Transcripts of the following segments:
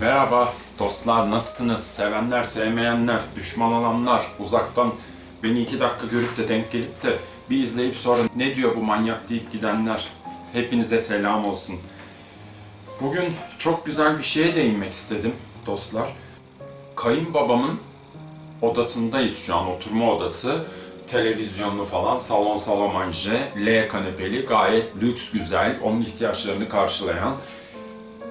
Merhaba dostlar nasılsınız? Sevenler, sevmeyenler, düşman olanlar, uzaktan beni iki dakika görüp de denk gelip de bir izleyip sonra ne diyor bu manyak deyip gidenler. Hepinize selam olsun. Bugün çok güzel bir şeye değinmek istedim dostlar. Kayınbabamın odasındayız şu an, oturma odası. Televizyonlu falan, salon salamanje, L kanepeli, gayet lüks, güzel, onun ihtiyaçlarını karşılayan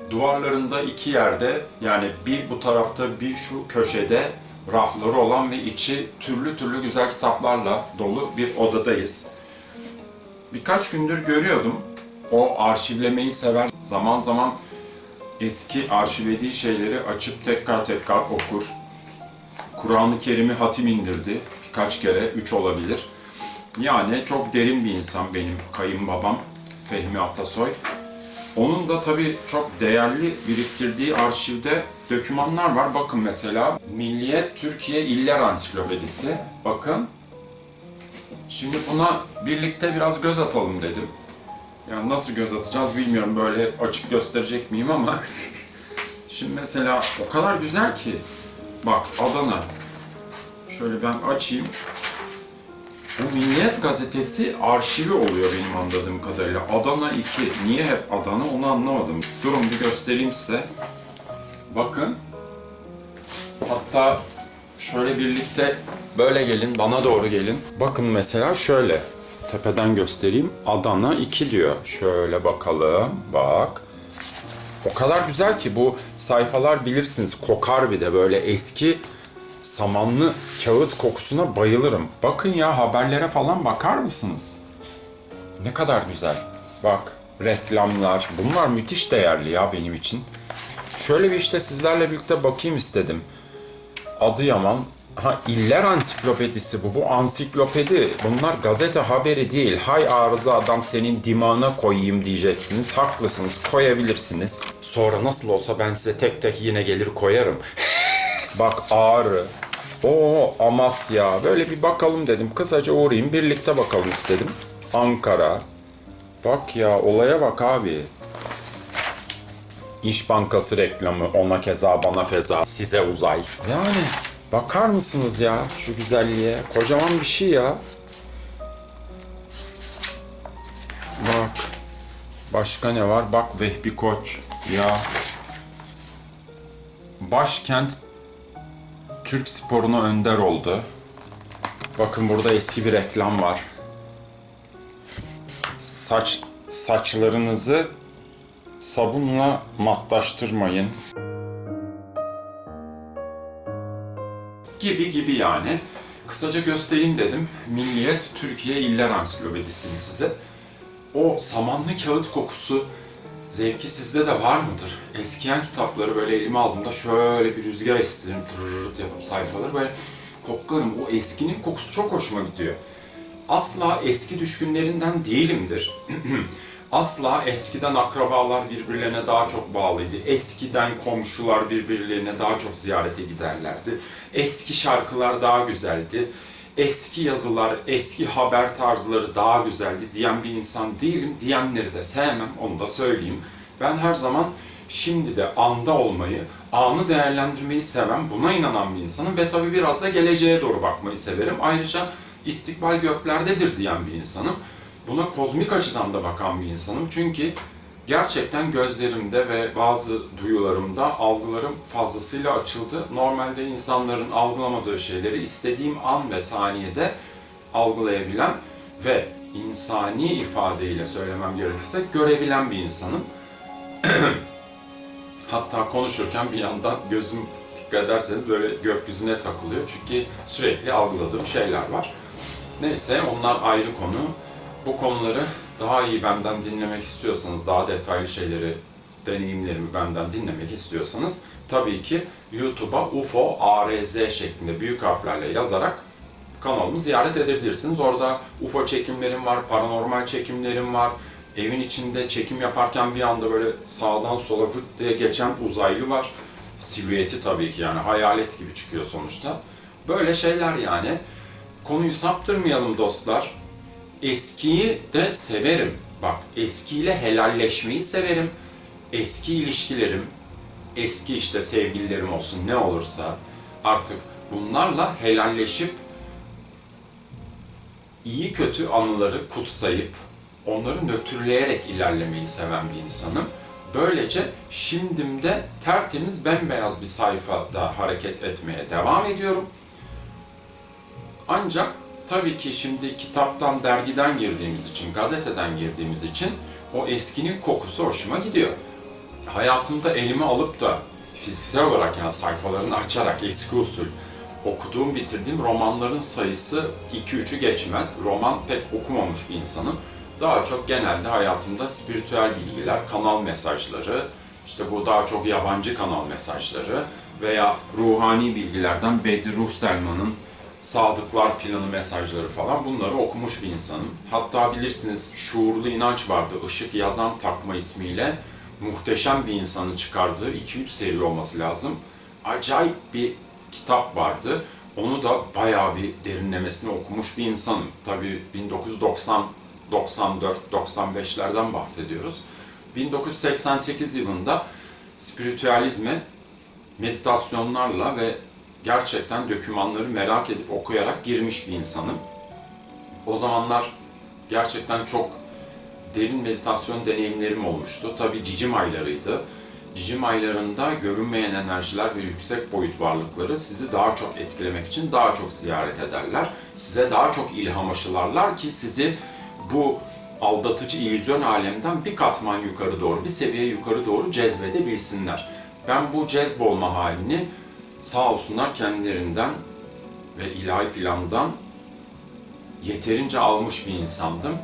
duvarlarında iki yerde yani bir bu tarafta bir şu köşede rafları olan ve içi türlü türlü güzel kitaplarla dolu bir odadayız. Birkaç gündür görüyordum. O arşivlemeyi sever. Zaman zaman eski arşivlediği şeyleri açıp tekrar tekrar okur. Kur'an-ı Kerim'i hatim indirdi. Birkaç kere, üç olabilir. Yani çok derin bir insan benim kayınbabam Fehmi Atasoy. Onun da tabii çok değerli biriktirdiği arşivde dokümanlar var. Bakın mesela Milliyet Türkiye İller Ansiklopedisi. Bakın. Şimdi buna birlikte biraz göz atalım dedim. Yani nasıl göz atacağız bilmiyorum. Böyle açıp gösterecek miyim ama. Şimdi mesela o kadar güzel ki. Bak Adana. Şöyle ben açayım. Bu Milliyet Gazetesi arşivi oluyor benim anladığım kadarıyla. Adana 2. Niye hep Adana onu anlamadım. Durun bir göstereyim size. Bakın. Hatta şöyle birlikte böyle gelin, bana doğru gelin. Bakın mesela şöyle. Tepeden göstereyim. Adana 2 diyor. Şöyle bakalım. Bak. O kadar güzel ki bu sayfalar bilirsiniz kokar bir de böyle eski samanlı kağıt kokusuna bayılırım. Bakın ya haberlere falan bakar mısınız? Ne kadar güzel. Bak reklamlar. Bunlar müthiş değerli ya benim için. Şöyle bir işte sizlerle birlikte bakayım istedim. Adıyaman Ha İller Ansiklopedisi bu. Bu ansiklopedi. Bunlar gazete haberi değil. Hay arıza adam senin dimağına koyayım diyeceksiniz. Haklısınız. Koyabilirsiniz. Sonra nasıl olsa ben size tek tek yine gelir koyarım. Bak Ağrı. O Amasya. Böyle bir bakalım dedim. Kısaca uğrayayım. Birlikte bakalım istedim. Ankara. Bak ya olaya bak abi. İş Bankası reklamı. Ona keza bana feza. Size uzay. Yani bakar mısınız ya şu güzelliğe? Kocaman bir şey ya. Bak. Başka ne var? Bak Vehbi Koç. Ya. Başkent Türk sporuna önder oldu. Bakın burada eski bir reklam var. Saç saçlarınızı sabunla matlaştırmayın. Gibi gibi yani. Kısaca göstereyim dedim. Milliyet Türkiye İller Ansiklopedisini size. O samanlı kağıt kokusu zevki sizde de var mıdır? Eskiyen kitapları böyle elime aldığımda şöyle bir rüzgar estirim tırırt yapıp sayfaları böyle koklarım. O eskinin kokusu çok hoşuma gidiyor. Asla eski düşkünlerinden değilimdir. Asla eskiden akrabalar birbirlerine daha çok bağlıydı. Eskiden komşular birbirlerine daha çok ziyarete giderlerdi. Eski şarkılar daha güzeldi. Eski yazılar, eski haber tarzları daha güzeldi diyen bir insan değilim. Diyenleri de sevmem, onu da söyleyeyim. Ben her zaman şimdi de anda olmayı, anı değerlendirmeyi seven, buna inanan bir insanım ve tabii biraz da geleceğe doğru bakmayı severim. Ayrıca istikbal göklerdedir diyen bir insanım. Buna kozmik açıdan da bakan bir insanım. Çünkü gerçekten gözlerimde ve bazı duyularımda algılarım fazlasıyla açıldı. Normalde insanların algılamadığı şeyleri istediğim an ve saniyede algılayabilen ve insani ifadeyle söylemem gerekirse görebilen bir insanım. Hatta konuşurken bir yandan gözüm dikkat ederseniz böyle gökyüzüne takılıyor. Çünkü sürekli algıladığım şeyler var. Neyse onlar ayrı konu. Bu konuları daha iyi benden dinlemek istiyorsanız, daha detaylı şeyleri, deneyimlerimi benden dinlemek istiyorsanız tabii ki YouTube'a UFO ARZ şeklinde büyük harflerle yazarak kanalımı ziyaret edebilirsiniz. Orada UFO çekimlerim var, paranormal çekimlerim var. Evin içinde çekim yaparken bir anda böyle sağdan sola vırt diye geçen uzaylı var. Silüeti tabii ki yani hayalet gibi çıkıyor sonuçta. Böyle şeyler yani. Konuyu saptırmayalım dostlar. Eskiyi de severim. Bak eskiyle helalleşmeyi severim. Eski ilişkilerim, eski işte sevgililerim olsun ne olursa artık bunlarla helalleşip iyi kötü anıları kutsayıp onları nötrleyerek ilerlemeyi seven bir insanım. Böylece şimdimde tertemiz bembeyaz bir sayfada hareket etmeye devam ediyorum. Ancak tabii ki şimdi kitaptan, dergiden girdiğimiz için, gazeteden girdiğimiz için o eskinin kokusu hoşuma gidiyor. Hayatımda elime alıp da fiziksel olarak yani sayfalarını açarak eski usul okuduğum, bitirdiğim romanların sayısı 2-3'ü geçmez. Roman pek okumamış bir insanım. Daha çok genelde hayatımda spiritüel bilgiler, kanal mesajları, işte bu daha çok yabancı kanal mesajları veya ruhani bilgilerden Bedri Ruh Selman'ın Sadıklar Planı mesajları falan bunları okumuş bir insanım. Hatta bilirsiniz Şuurlu İnanç vardı, Işık Yazan Takma ismiyle muhteşem bir insanın çıkardığı 2-3 seri olması lazım. Acayip bir kitap vardı. Onu da bayağı bir derinlemesine okumuş bir insanım. Tabii 1990 94 95'lerden bahsediyoruz. 1988 yılında spiritüalizme meditasyonlarla ve gerçekten dokümanları merak edip okuyarak girmiş bir insanım. O zamanlar gerçekten çok derin meditasyon deneyimlerim olmuştu. Tabii cicim aylarıydı. Cicim aylarında görünmeyen enerjiler ve yüksek boyut varlıkları sizi daha çok etkilemek için daha çok ziyaret ederler. Size daha çok ilham aşılarlar ki sizi bu aldatıcı illüzyon alemden bir katman yukarı doğru, bir seviye yukarı doğru cezbedebilsinler. Ben bu cezbolma halini sağ olsunlar kendilerinden ve ilahi plandan yeterince almış bir insandım.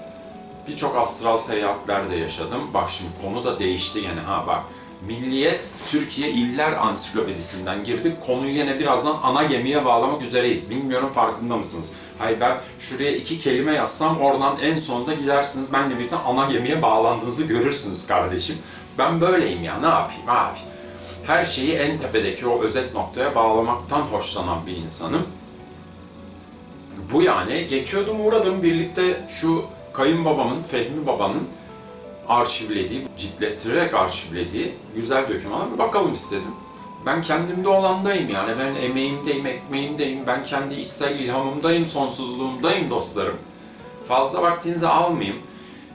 Birçok astral seyahatlerde yaşadım. Bak şimdi konu da değişti yine ha bak. Milliyet Türkiye İller Ansiklopedisinden girdik. Konuyu yine birazdan ana gemiye bağlamak üzereyiz. Bilmiyorum farkında mısınız? Hayır ben şuraya iki kelime yazsam oradan en sonunda gidersiniz. Benle birlikte ana gemiye bağlandığınızı görürsünüz kardeşim. Ben böyleyim ya ne yapayım abi. Her şeyi en tepedeki o özet noktaya bağlamaktan hoşlanan bir insanım. Bu yani geçiyordum uğradım birlikte şu kayınbabamın, Fehmi babanın arşivlediği, ciltlettirerek arşivlediği güzel dokümana bir bakalım istedim. Ben kendimde olandayım yani. Ben emeğimdeyim, ekmeğimdeyim. Ben kendi içsel ilhamımdayım, sonsuzluğumdayım dostlarım. Fazla vaktinizi almayayım.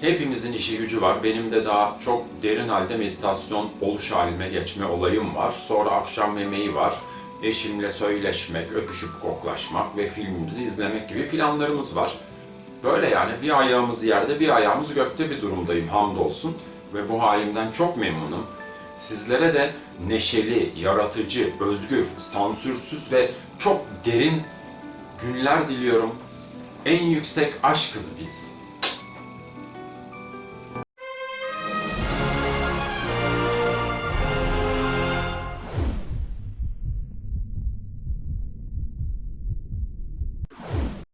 Hepimizin işi gücü var. Benim de daha çok derin halde meditasyon oluş halime geçme olayım var. Sonra akşam yemeği var. Eşimle söyleşmek, öpüşüp koklaşmak ve filmimizi izlemek gibi planlarımız var. Böyle yani bir ayağımız yerde, bir ayağımız gökte bir durumdayım hamdolsun. Ve bu halimden çok memnunum. Sizlere de neşeli, yaratıcı, özgür, sansürsüz ve çok derin günler diliyorum. En yüksek aşkız biz.